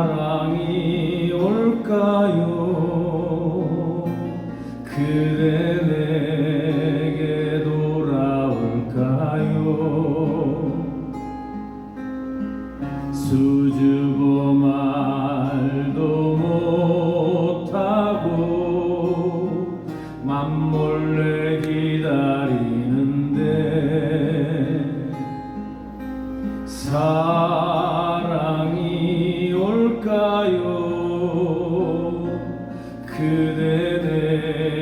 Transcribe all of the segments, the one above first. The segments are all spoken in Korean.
사랑이 올까요? 그대 수줍어 말도 못하고 맘몰래 기다리는데 사랑이 올까요? 그대 내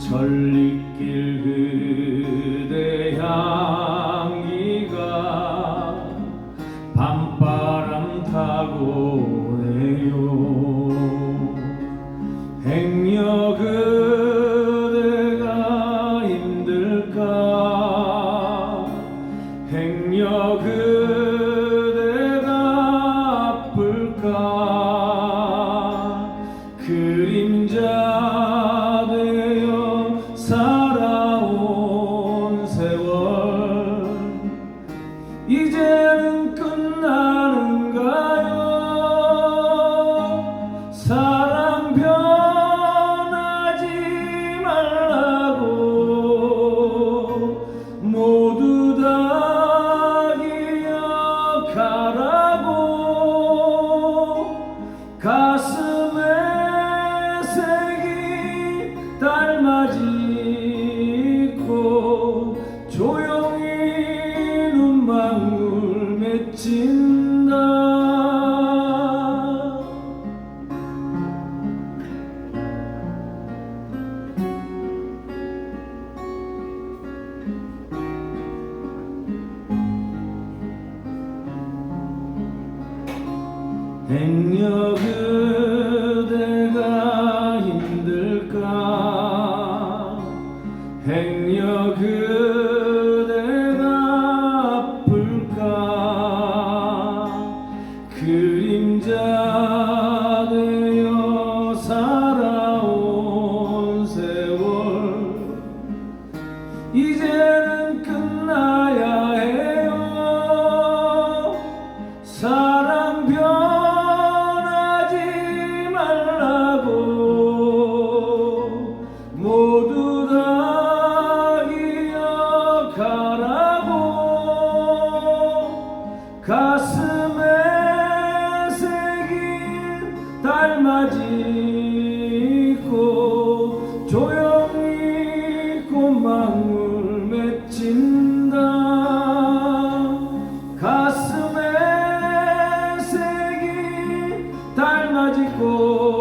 전리길 그대 향기가 밤바람 타고 오네요 그 이제는 끝나는가요? 사랑 변하지 말라고 모두 다 기억하라고 가슴에 색이 닮아지 행여 그 가슴에 새긴 달맞이고, 조용히 꽃망울 맺힌다. 가슴에 새긴 달맞이 꽃